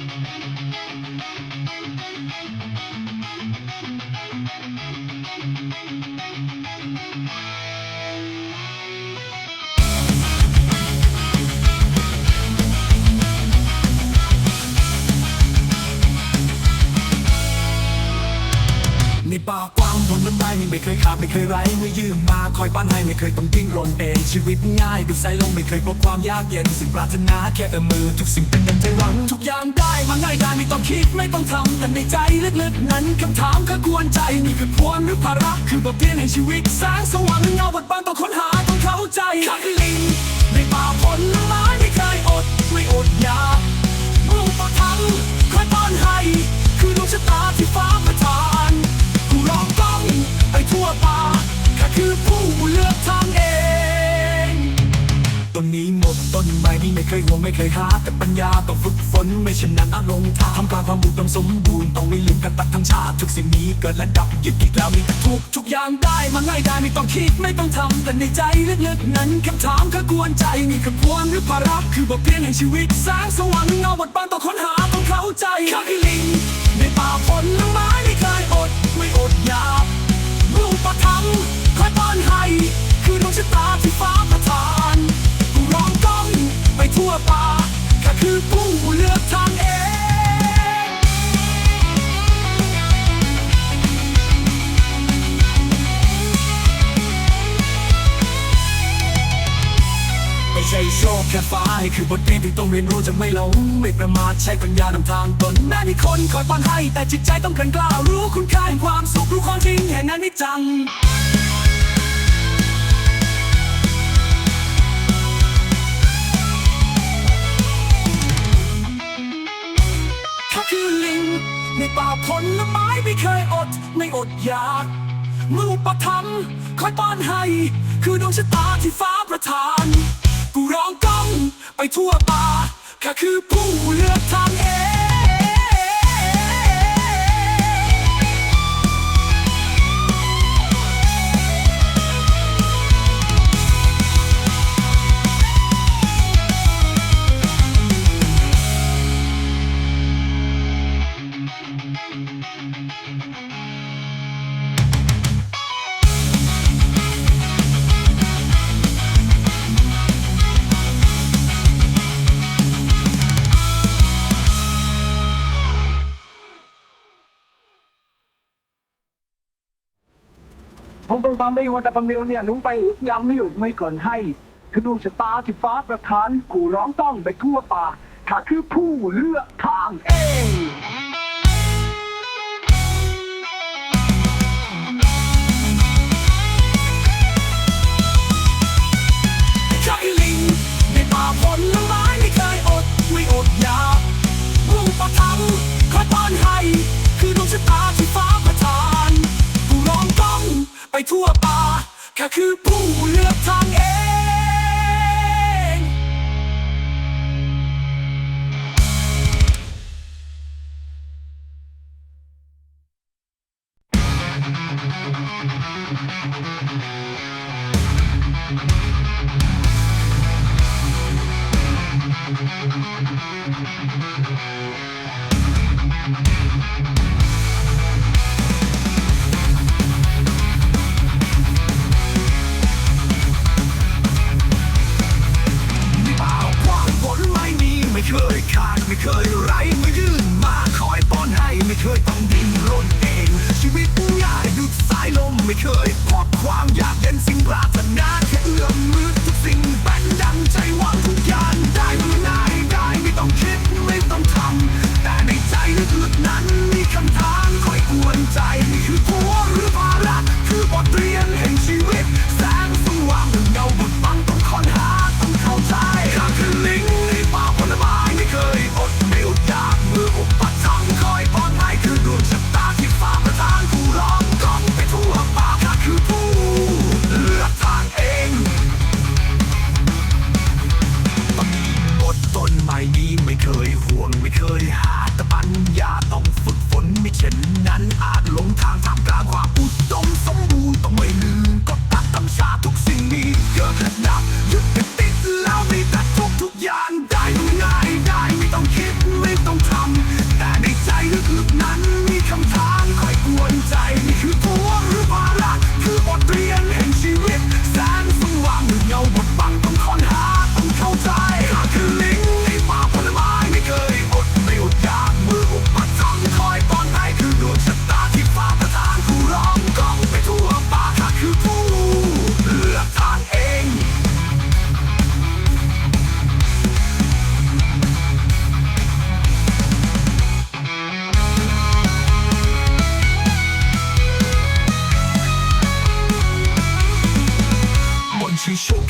ใน ไม่เคยขาดไม่เคยไร้เมื่อยืมมาคอยปั้นให้ไม่เคยต้องดิ้นรนเองชีวิตง่ายดูใสลงไม่เคยพบความยากเย็นสิ่งปรารถนาแค่เอื้อมมือทุกสิ่งเป็นดังใจหวังทุกอย่างได้มาง่ายได้ไม่ต้องคิดไม่ต้องทำแต่ในใจลึกๆนั้นคำถามก็กวนใจนี่คือพรหรือภาระคือบทเรียนให้ชีวิตแสงสว่างเงาบทบานต้องค้นหาต้องเข้าใจข้าลิงในป่าผลไม้ไม่เคยอดไม่อดอยากรูปธรรมคอยป้อนให้คือดวงชะตาที่ฟ้าประ ทางเองต้นนี้หมดต้นไม้นี่ไม่เคยห่วงไม่เคยหาแต่ปัญญาต้องฝึกฝนไม่เช่นนั้นอาจลงทางทำกลางความบุกต้องสมบูรณ์ต้องไม่ลืมกันตัดทั้งชาติทุกสิ่งนี้เกิดและดับหยุดอีกแล้วมีแต่ทุกทุกอย่างได้มาง่ายได้ไม่ต้องคิดไม่ต้องทำแต่ในใจลึกๆนั้นคำถามก็กวนใจนี่คือพวงหรือภาระคือบทเรียนแห่งชีวิตแสงสว่างเงาบทบานต้องค้นหาต้องเข้าใจข้าคือลิงในป่าผลไม้ไม่เคยอดไม่อดอยากรูปธรรมคอยป้อนให้ คือดวงชะตาที่ฟ้าประทานผู้ร้องก้องไปทั่วป่าข้าคือผู้เลือกทางเองไม่ใช่โชคแค่ฟ้าให้คือบทเรียนที่ต้องเรียนรู้จะไม่หลงไม่ประมาทใช้ปัญญานำทางตนแม้มีคนคอยป้อนให้แต่จิตใจต้องแกร่งกล้ารู้คุณค่าแห่งความสุขรู้ความจริงแห่งอนิจจัง อยากมือประทัมคอยป้อนให้ คือดวงชะตาที่ฟ้าประทาน กูร้องก้องไปทั่วป่าแค่คือผู้เลือกทางเอง ผมเป็นความได้ว่าแต่ประเมิวเนี่ยลุงไปยังไม่หยุดไม่ก่อนให้คือดวงชะตาที่ฟ้าประทานกูร้องต้องไปทั่วป่าข้าคือผู้เลือกทางเอง ทั่วป่าข้าคือผู้เลือกทางเอง เคยไร้ไม่ยื่นมาคอยป้อนให้ไม่เคยต้องดิ้นรนเอง ชีวิตง่ายดุดสายลมไม่เคยพอดความอยากเย็นสิ่งปรารถนาแค่เอื้อมมือทุกสิ่งเป็นดังใจหวังทุกอย่าง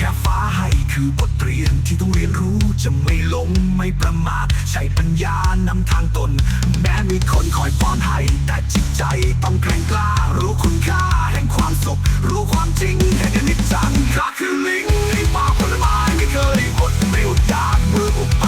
แค่ฟ้าให้คือบทเรียนที่ต้องเรียนรู้จะไม่หลงไม่ประมาทใช้ปัญญานำทางตน แม้มีคนคอยป้อนให้ แต่จิตใจต้องแข็งกล้า รู้คุณค่าแห่งความสุขรู้ความจริงแห่งนิจจังข้าคือลิงที่มากผลไม้ไม่เคยอดไม่อดอยากมืออุป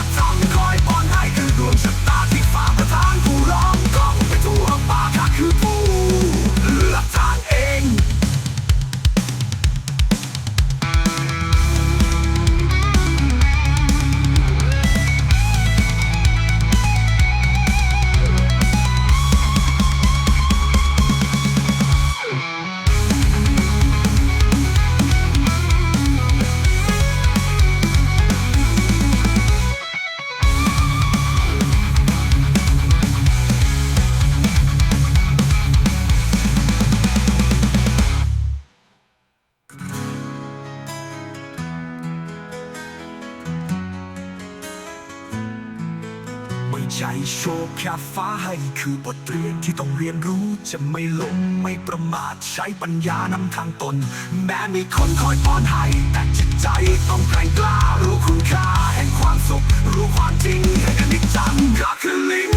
โชคแค่ฟ้าให้คือบทเรียนที่ต้องเรียนรู้จะไม่หลงไม่ประมาทใช้ปัญญานำทางตน แม้มีคนคอยป้อนให้แต่จิตใจต้องแกร่งกล้ารู้คุณค่าแห่งความสุข รู้ความจริงแห่งอนิจจังก็คือลิง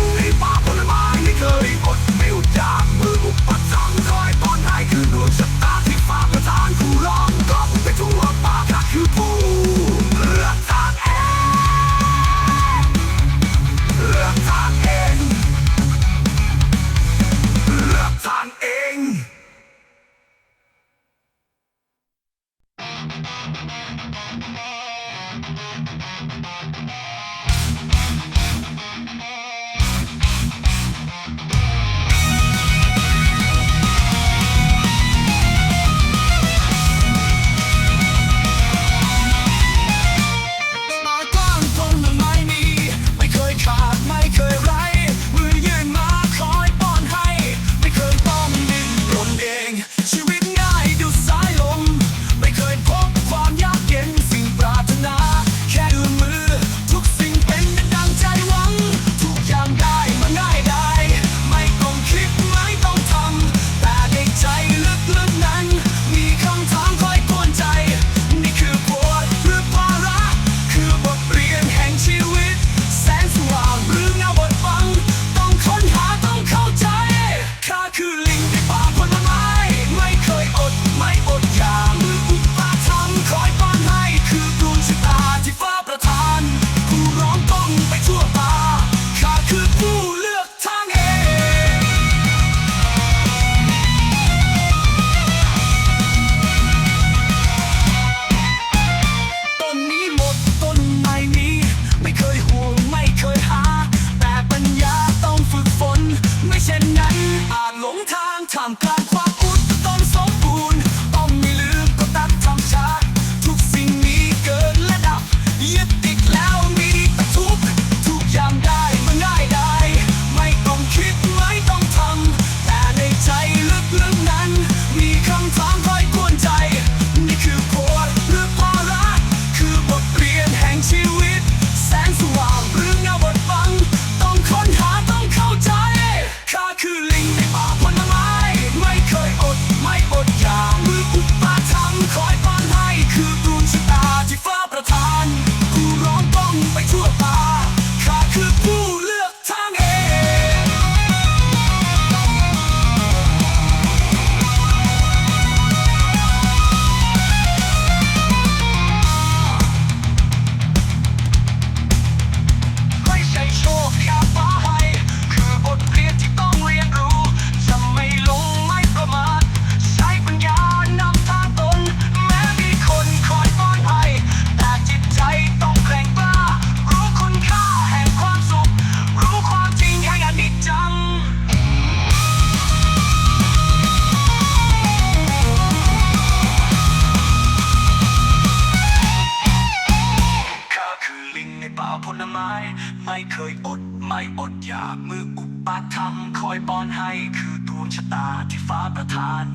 คอยป้อนให้คือดวงชะตาที่ฟ้าประทาน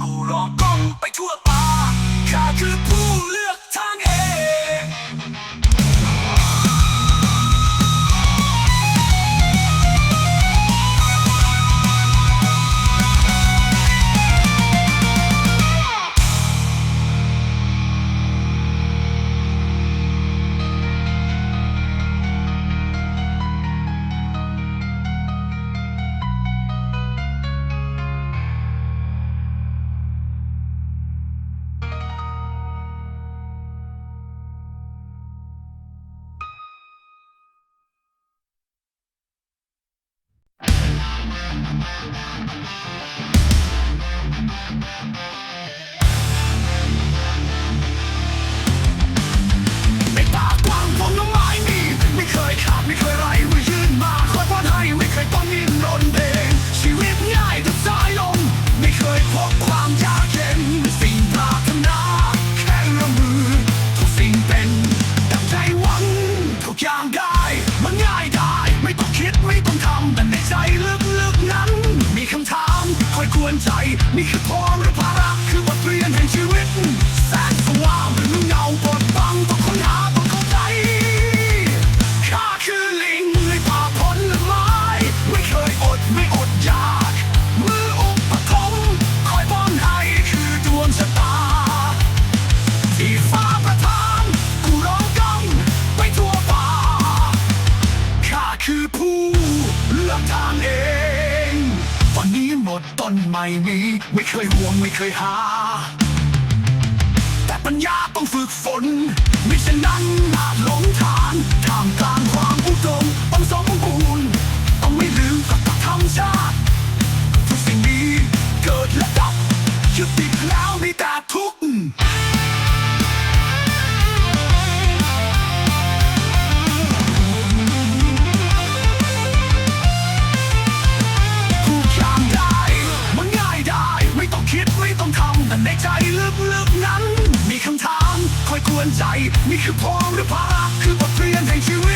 กูรอกล้องไปทั่วป่าข้าคือผู้เลือก ไม่มีไม่เคยห่วงไม่เคยหา แต่ปัญญาต้องฝึกฝน มิฉะนั้นอาจหลงทาง ลึกนั้น มีคำถามคอยกวนใจ นี่คือพ้องหรือภาระคือบทเรียนแห่งชีวิต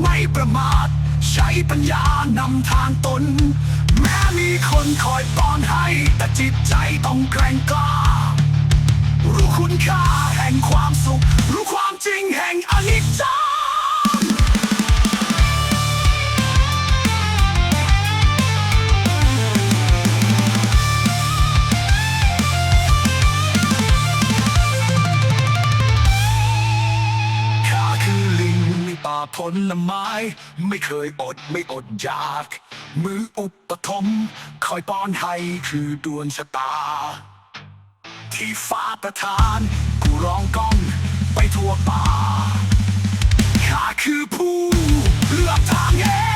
ไม่ประมาท ใช้ปัญญานำทางตน แม้มีคนคอยป้อนให้ แต่จิตใจต้องแกร่งกล้า รู้คุณค่าแห่งความสุข รู้ความจริงแห่งอนิจจา ผลไม้ ไม่เคยอดไม่อดอยาก มืออุปถมคอยป้อนให้คือดวงชะตา ที่ฟ้าประทาน กูร้องก้องไปทั่วป่าข้าคือผู้เลือกทางเอง